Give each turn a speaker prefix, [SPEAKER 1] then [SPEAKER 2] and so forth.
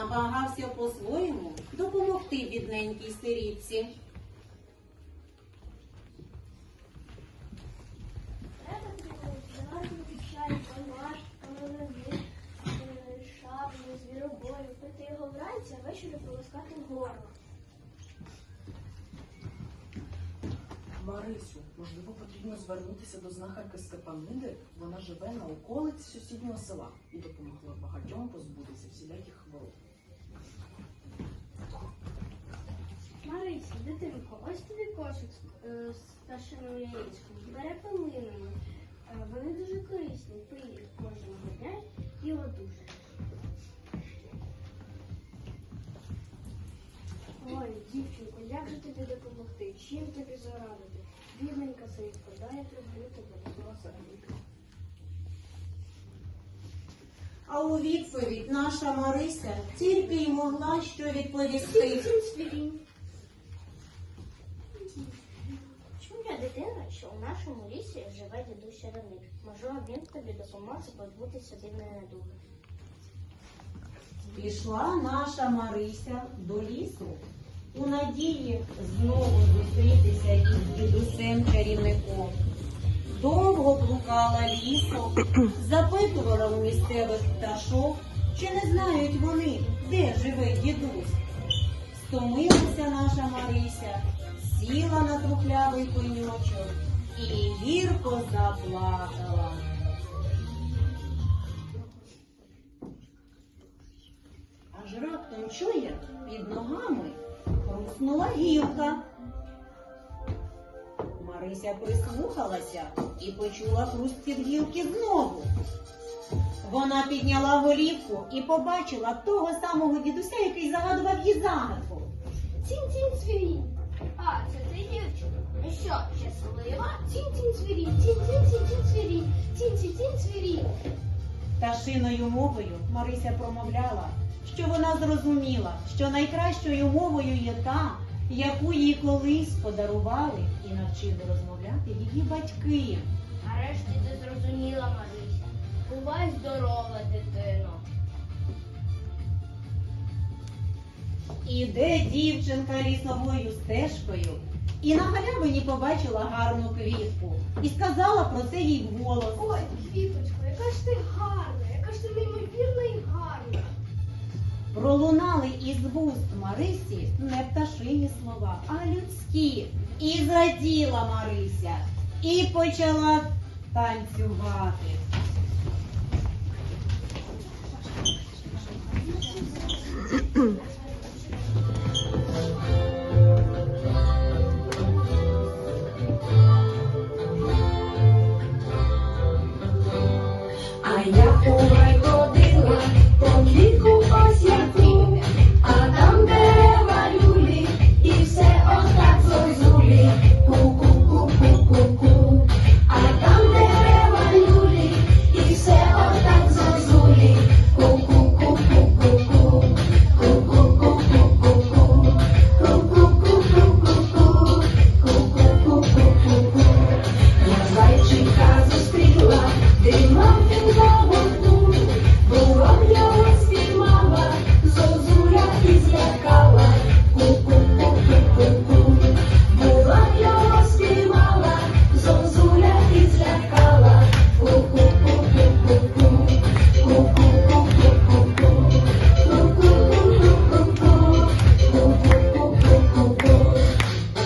[SPEAKER 1] намагався по-своєму допомогти бідненькій сирітці.
[SPEAKER 2] Шаблю, звіробою, пити його вранці, а ввечері полоскати горло.
[SPEAKER 3] Марисю, можливо, потрібно звернутися до знахарки Степаниди. Вона живе на околиці сусіднього села і допомогла багатьом позбутися всіляких хвороб.
[SPEAKER 2] Марися, дитинко, ось тобі кошик з, е, з яєчком. Бере полинами. Е, Вони дуже корисні, їх кожного дівчинко, як же тобі допомогти? Чим тобі зарадити? Бідненька синька, дай я люблю тебе, ласенька.
[SPEAKER 1] А у відповідь наша Марися тільки й могла що відповісти.
[SPEAKER 2] свірінь. Чуя дитина, що у нашому лісі живе дідусь Яремик. Можливо, він тобі допоможе позбутися дивної недуги.
[SPEAKER 1] Пішла наша Марися до лісу у надії знову зустрітися із дідусем чарівником. Довго блукала лісом, запитувала у місцевих пташок, чи не знають вони, де живе дідусь. Стомилася наша Марися, сіла на трухлявий пеньочок і гірко заплакала. Аж раптом чує, під ногами хруснула гілка. Марися прислухалася і почула хрустів гілки знову. Вона підняла голівку і побачила того самого дідуся, який загадував їй загадку.
[SPEAKER 2] Цінь-цінь свірінь. А, це ти дівчина. Ну що, щаслива? Цінь-цінь свірінь, цінь-цінь-цінь свірінь, цінь-цінь свірінь.
[SPEAKER 1] Пташиною мовою Марися промовляла, що вона зрозуміла, що найкращою мовою є та, яку їй колись подарували і навчили розмовляти її батьки.
[SPEAKER 2] Нарешті ти зрозуміла, Марися. Бувай здорова, дитино.
[SPEAKER 1] Іде дівчинка лісовою стежкою і на галявині побачила гарну квітку і сказала про це їй вголос.
[SPEAKER 2] Ой, квіточко, яка ж ти гарна, яка ж ти неймовірна і гарна.
[SPEAKER 1] Пролунали із вуст Марисі не пташині слова, а людські. І зраділа Марися, і почала танцювати.